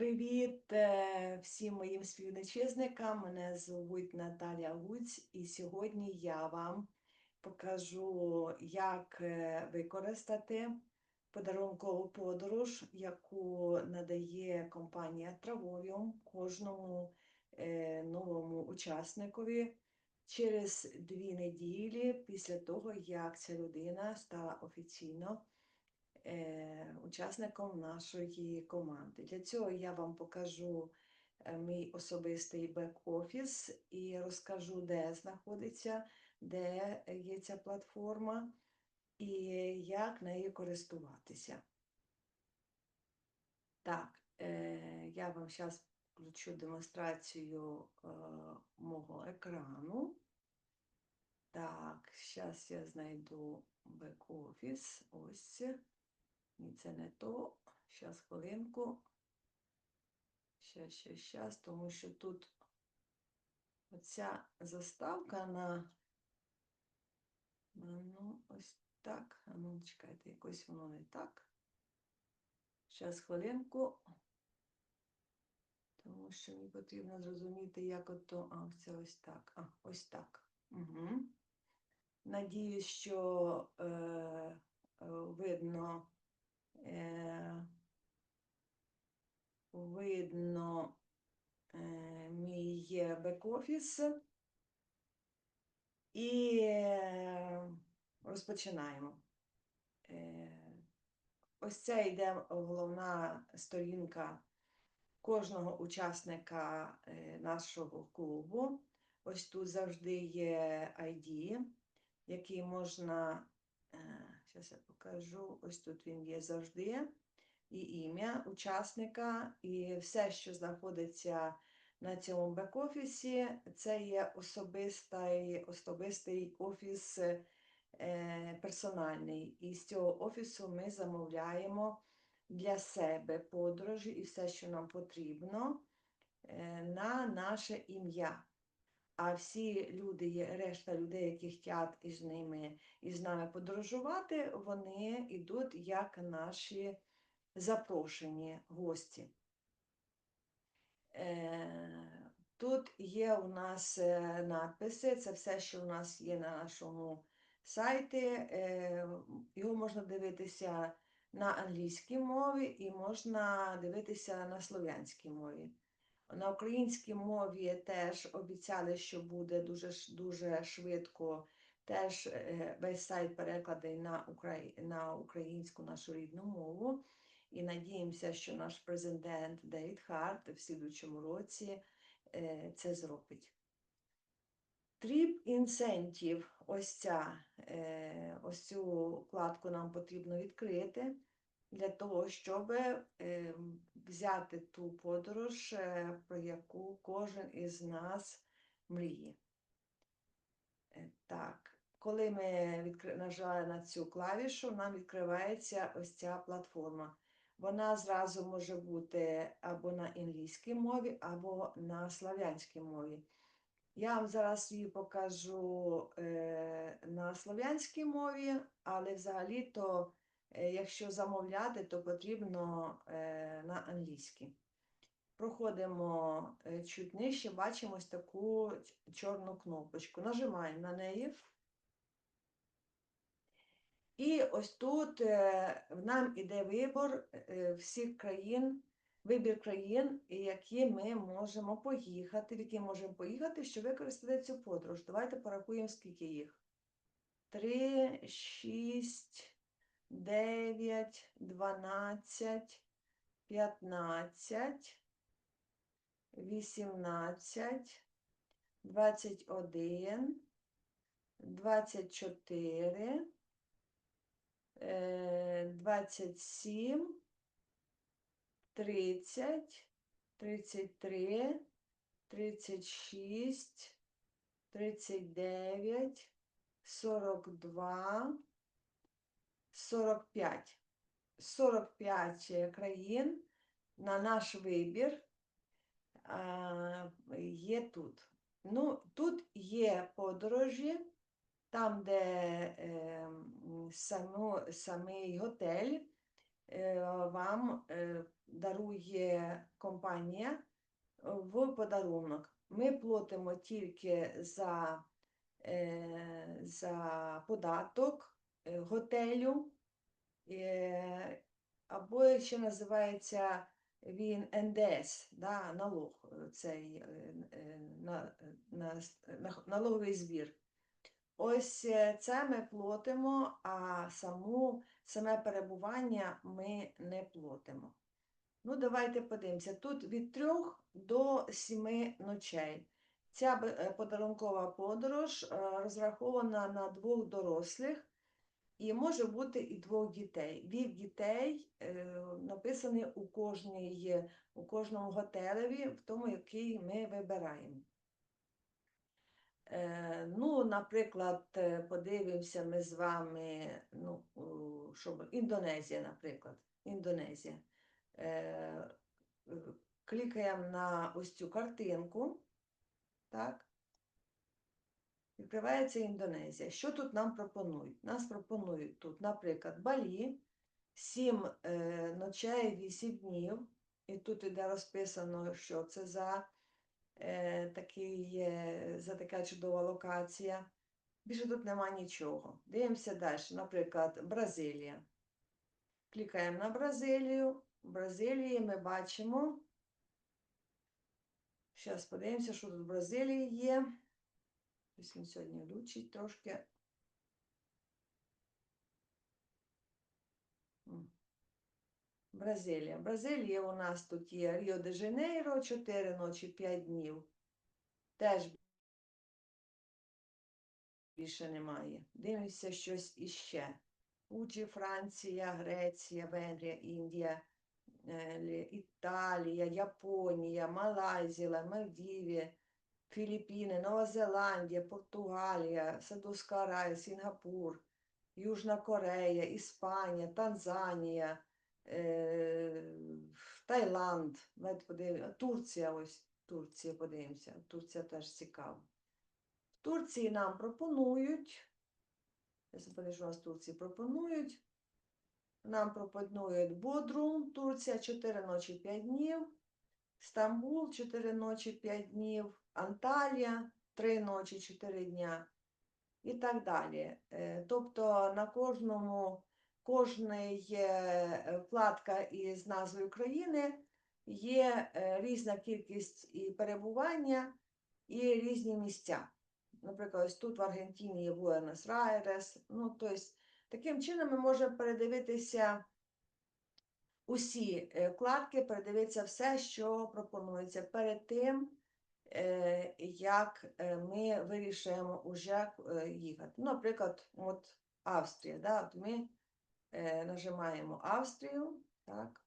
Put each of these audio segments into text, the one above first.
Привіт е, всім моїм співвітчизникам. Мене звуть Наталя Гуць, і сьогодні я вам покажу, як е, використати подарункову подорож, яку надає компанія Travorium кожному е, новому учасникові через дві неділі після того, як ця людина стала офіційно учасником нашої команди. Для цього я вам покажу е, мій особистий бек-офіс і розкажу, де знаходиться, де є ця платформа і як нею користуватися. Так, е, я вам зараз включу демонстрацію е, мого екрану. Так, зараз я знайду бек-офіс. Ось. Ні, це не то. Зараз хвилинку. Щас, щас, щас, тому що тут оця заставка на, ну, ось так. А ну, чекайте, якось воно не так. Зараз хвилинку. Тому що мені потрібно зрозуміти, як ото. А, це ось так. А, ось так. Угу. Надіюсь, що е, е, видно. Е, видно е, мій бек-офіс. І е, розпочинаємо. Ось це йде головна сторінка кожного учасника нашого клубу. Ось тут завжди є ID, який можна Зараз я покажу. Ось тут він є завжди. І ім'я учасника, і все, що знаходиться на цьому бек-офісі, це є особистий особистий офіс е, персональний. І з цього офісу ми замовляємо для себе подорожі і все, що нам потрібно, е, на наше ім'я. А всі люди, є решта людей, які хочуть із ними із нами подорожувати, вони йдуть як наші запрошені гості. Е, тут є у нас е, надписи, це все, що у нас є на нашому сайті. Е, його можна дивитися на англійській мові і можна дивитися на слов'янській мові. На українській мові теж обіцяли, що буде дуже дуже швидко. Теж е, весь сайт перекладений на на українську нашу рідну мову. І надіємося, що наш президент Девід Харт в слідучому році е, це зробить. Тріп інсентів, ось ця, е, ось цю вкладку нам потрібно відкрити для того, щоб ем, взяти ту подорож, е, про яку кожен із нас мріє. Е, так, коли ми відкри... нажали на цю клавішу, нам відкривається ось ця платформа. Вона зразу може бути або на англійській мові, або на слав'янській мові. Я вам зараз її покажу е, на слов'янській мові, але взагалі-то якщо замовляти, то потрібно е, на англійській. Проходимо е, чуть нижче, бачимо ось таку чорну кнопочку. Нажимаємо на неї. І ось тут нам іде вибір всіх країн, вибір країн, які ми можемо поїхати, в які можемо поїхати, щоб використати цю подорож. Давайте порахуємо, скільки їх. Три, шість. 9, 12, 15, 18, 21, 24, 27, 30, 33, 36, 39, 42, 45. 45 країн на наш вибір є тут. Ну, Тут є подорожі, там, де е, саму, самий готель, е, вам е, дарує компанія в подарунок. Ми платимо тільки за, е, за податок готелю, е, або ще називається він НДС, да, налог, е, цей е, е, на, на, на, налоговий збір. Ось е, це ми платимо, а саму, саме перебування ми не платимо. Ну, давайте подивимося. Тут від трьох до сіми ночей. Ця е, подарункова подорож е, розрахована на двох дорослих і може бути і двох дітей. Вік дітей е, написаний у, кожній, у кожному готелеві, в тому, який ми вибираємо. Е, Ну, наприклад, е, подивимося ми з вами, ну, щоб Індонезія, наприклад. Індонезія. Клікаємо на ось цю картинку. Так. Відкривається Індонезія. Що тут нам пропонують? Нас пропонують тут, наприклад, Балі, 7 е, ночей, 8 днів. І тут іде розписано, що це за, е, такий, за така чудова локація. Більше тут нема нічого. Дивимося далі. Наприклад, Бразилія. Клікаємо на Бразилію. В Бразилії ми бачимо. Зараз подивимося, що тут в Бразилії є. Ось він сьогодні лучить трошки. Бразилія. Бразилія у нас тут є Ріо де Жанейро, 4 ночі, 5 днів. Теж більше немає. Дивимося щось іще. Учі, Франція, Греція, Венгрія, Індія, е, Італія, Японія, Малайзія, Мальдіві, Філіппіни, Нова Зеландія, Португалія, Саудовська Аравія, Сінгапур, Южна Корея, Іспанія, Танзанія, е, Таїланд, Турція, ось Турція, подивимося. Турція теж цікава. В Турції нам пропонують, я запитаю, що у нас Турції пропонують. Нам пропонують Бодрум, Турція, 4 ночі 5 днів. Стамбул 4 ночі 5 днів, Анталія 3 ночі 4 дня і так далі. Е, Тобто на кожному кожний е, вкладка із назвою країни є е, різна кількість і перебування, і різні місця. Наприклад, ось тут в Аргентині є Буенос-Айрес. Ну, тобто, таким чином ми можемо передивитися усі е, вкладки, передивитися все, що пропонується перед тим, е, як е, ми вирішуємо уже їхати. Ну, Наприклад, от Австрія. Да? От ми нажимаємо Австрію, так.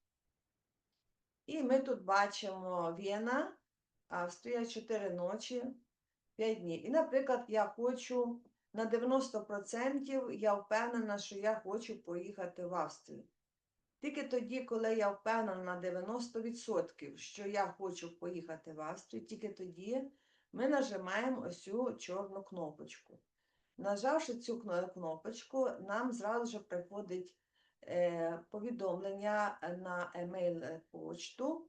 І ми тут бачимо Вена, Австрія, 4 ночі, 5 днів. І, наприклад, я хочу на 90% я впевнена, що я хочу поїхати в Австрію. Тільки тоді, коли я впевнена на 90%, що я хочу поїхати в Австрію, тільки тоді ми нажимаємо ось цю чорну кнопочку. Нажавши цю кнопочку, нам зразу ж приходить е, повідомлення на емейл почту,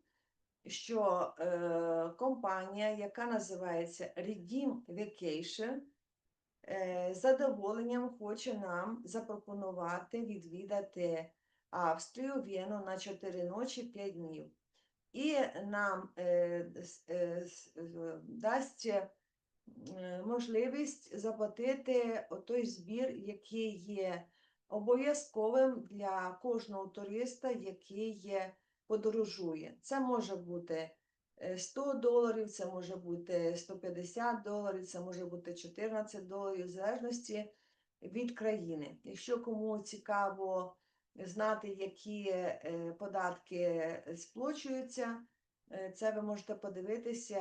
що е, компанія, яка називається Redeem Vacation, е, з задоволенням хоче нам запропонувати відвідати Австрію, Вену на 4 ночі 5 днів. І нам е, е, е, дасть е, можливість заплатити той збір, який є обов'язковим для кожного туриста, який є, подорожує. Це може бути е, 100 доларів, це може бути 150 доларів, це може бути 14 доларів, в залежності від країни. Якщо кому цікаво знати, які е, податки сплачуються, е, це ви можете подивитися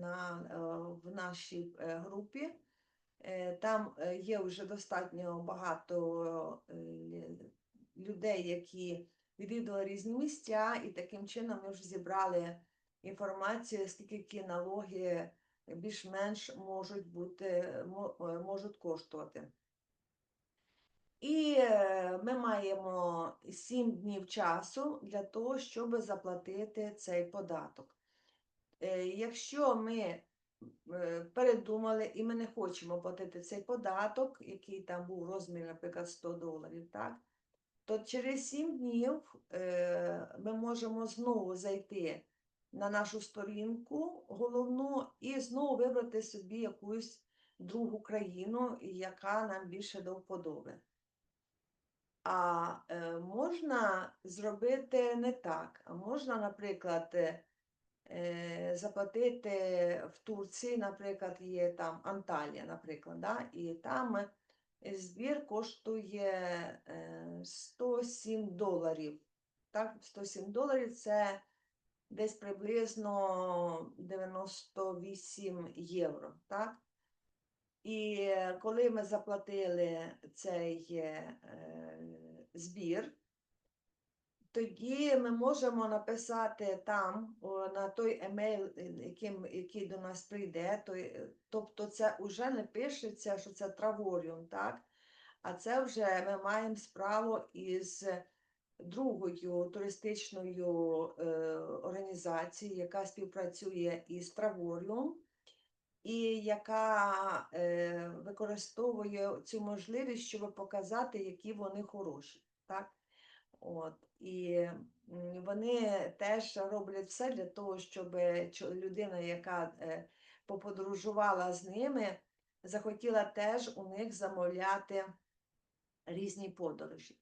на, е, в нашій групі. Там є вже достатньо багато людей, які відвідали різні місця, і таким чином ми вже зібрали інформацію, скільки які налоги більш-менш можуть бути, можуть коштувати. І ми маємо 7 днів часу для того, щоб заплатити цей податок. Е, Якщо ми е, передумали і ми не хочемо платити цей податок, який там був розмір, наприклад, 100 доларів, так? то через 7 днів е, ми можемо знову зайти на нашу сторінку головну і знову вибрати собі якусь другу країну, яка нам більше до вподоби. А е, можна зробити не так. Можна, наприклад, е, е, заплатити в Турції, наприклад, є там Анталія, наприклад, да? і там збір коштує е, 107 доларів. Так, 107 доларів це десь приблизно 98 євро. Так? І е, коли ми заплатили цей е, збір, тоді ми можемо написати там на той емейл, е, яким, який до нас прийде, той, е, тобто це вже не пишеться, що це траворіум, так? А це вже ми маємо справу із другою туристичною е, організацією, яка співпрацює із Траворіум і яка е, використовує цю можливість, щоб показати, які вони хороші. Так? От. І вони теж роблять все для того, щоб людина, яка е, поподорожувала з ними, захотіла теж у них замовляти різні подорожі.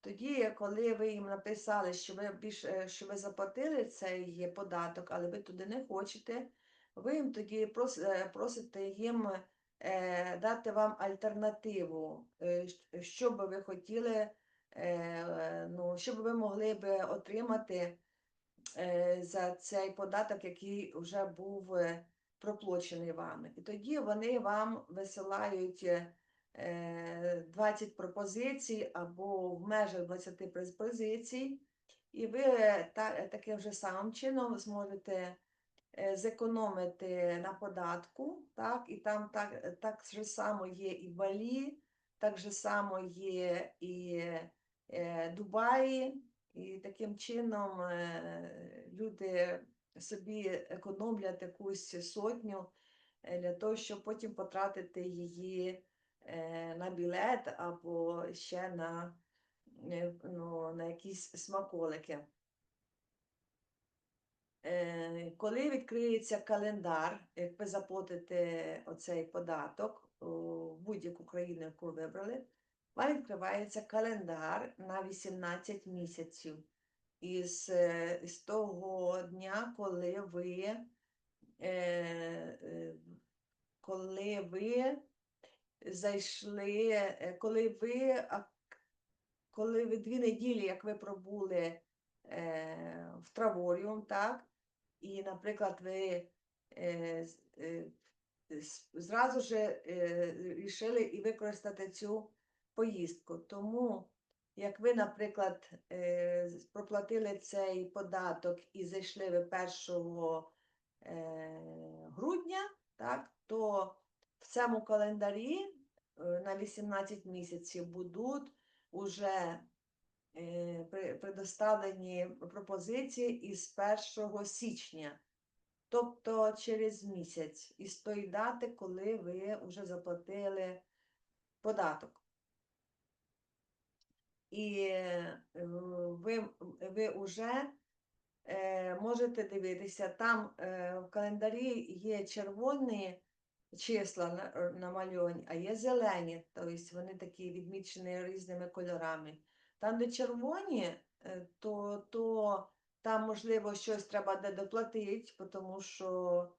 Тоді, коли ви їм написали, що ви більше, що ви заплатили цей податок, але ви туди не хочете, ви їм тоді е, просите їм е, дати вам альтернативу, е, що би ви хотіли, ну, що би ви могли би отримати за цей податок, який вже був проплачений вами. І тоді вони вам висилають е, 20 пропозицій або в межах 20 пропозицій, і ви таким же самим чином зможете зекономити на податку, так, і там так, так же само є і Балі, так же само є і е, Дубаї, і таким чином е, люди собі економлять якусь сотню е, для того, щоб потім потратити її е, на білет або ще на, е, ну, на якісь смаколики. Е, Коли відкриється календар, як ви заплатите оцей податок у будь-яку країну, яку вибрали, вам відкривається календар на 18 місяців із, е, з того дня, коли ви, е, е, коли ви зайшли, е, коли ви, коли ви дві неділі, як ви пробули е, в Траворіум, так? І, наприклад, ви е, е, зразу ж е, рішили і використати цю поїздку. Тому, як ви, наприклад, е, проплатили цей податок і зайшли ви 1 е, грудня, так, то в цьому календарі е, на 18 місяців будуть уже предоставлені пропозиції із 1 січня, тобто через місяць, із тої дати, коли ви вже заплатили податок. І е, ви, ви вже е, можете дивитися, там е, в календарі є червоні числа на- е, намальовані, а є зелені, тобто вони такі відмічені різними кольорами. Там, де червоні, е, то, то там, можливо, щось треба де доплатити, тому що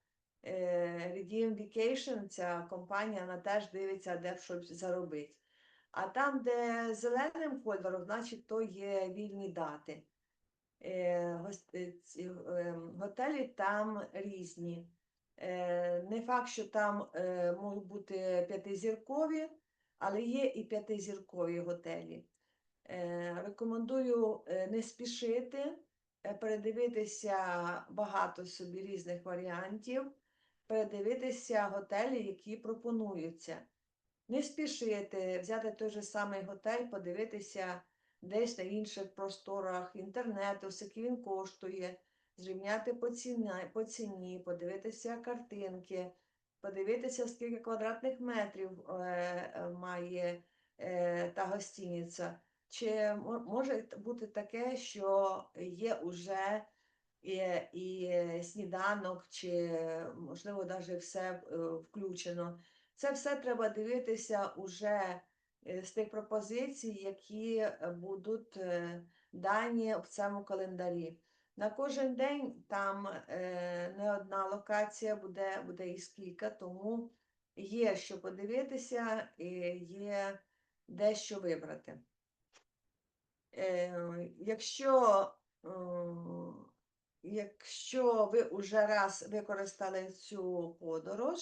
е, Redeem Vacation, ця компанія, вона теж дивиться, де щось заробити. А там, де зеленим кольором, значить, то є вільні дати. Е, е, ем, Готелі там різні. Е, Не факт, що там е, можуть бути п'ятизіркові, але є і п'ятизіркові готелі. Е, Рекомендую е, не спішити, е, передивитися багато собі різних варіантів, передивитися готелі, які пропонуються. Не спішити взяти той же самий готель, подивитися десь на інших просторах інтернету, скільки він коштує, зрівняти по ціні, по ціні, подивитися картинки, подивитися, скільки квадратних метрів має та гостиниця. Чи може бути таке, що є уже і, і сніданок, чи можливо навіть все е, включено. Це все треба дивитися уже е, з тих пропозицій, які будуть е, дані в цьому календарі. На кожен день там не одна локація, буде, буде їх скільки, тому є що подивитися і є де що вибрати. Е, Якщо, е, якщо ви вже раз використали цю подорож,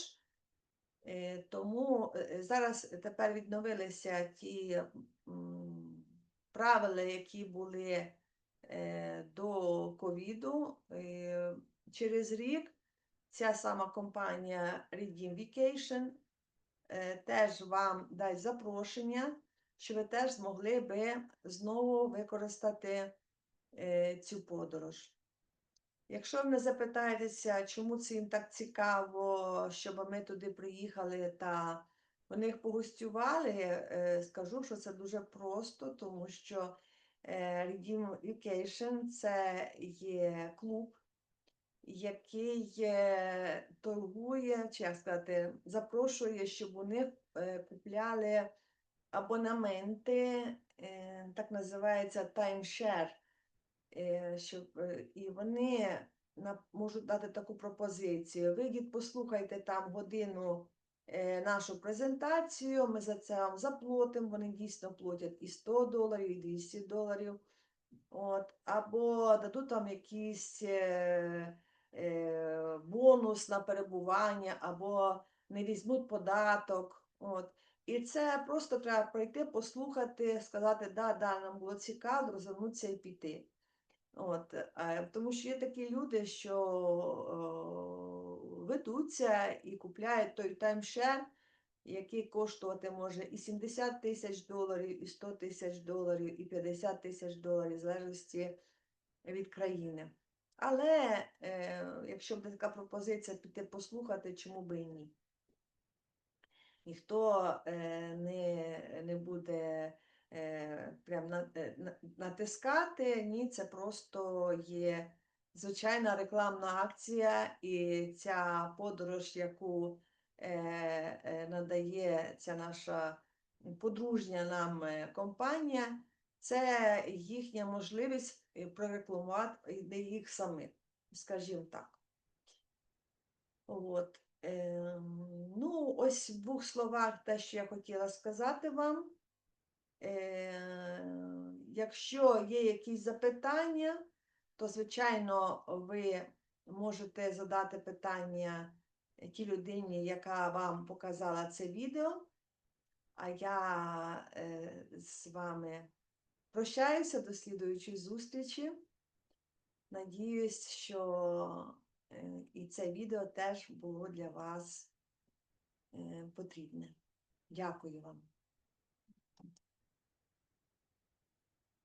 е, тому зараз тепер відновилися ті правила, які були до ковіду. Через рік ця сама компанія Redeem Vacation теж вам дасть запрошення, що ви теж змогли би знову використати е, цю подорож. Якщо ви мене запитаєтеся, чому це їм так цікаво, щоб ми туди приїхали та у них погостювали, е, скажу, що це дуже просто, тому що е, Redeem Vacation – це є клуб, який торгує, чи як сказати, запрошує, щоб у них купляли абонаменти, е, так називається timeshare, е, і вони можуть дати таку пропозицію. Вийдіть, послухайте там годину е, нашу презентацію, ми за це вам заплатимо, вони дійсно платять і 100 доларів, і 200 доларів. От, або дадуть там якийсь е, е, бонус на перебування, або не візьмуть податок. От. І це просто треба пройти, послухати, сказати, да, да, нам було цікаво, розвернутися і піти. От, е, тому що є такі люди, що е, ведуться і купляють той таймшер, який коштувати може і 70 тисяч доларів, і 100 тисяч доларів, і 50 тисяч доларів, в залежності від країни. Але е, якщо буде така пропозиція піти послухати, чому би і ні? Ніхто е, не, не буде е, прям е, на- натискати, ні, це просто є звичайна рекламна акція, і ця подорож, яку надає ця наша подружня нам компанія, це їхня можливість прорекламувати їх самих, скажімо так. От. Ем, ну, ось в двох словах те, що я хотіла сказати вам. Е, якщо є якісь запитання, то, звичайно, ви можете задати питання тій людині, яка вам показала це відео. А я е, з вами прощаюся до слідуючої зустрічі. Надіюсь, що і це відео теж було для вас е, потрібне. Дякую вам.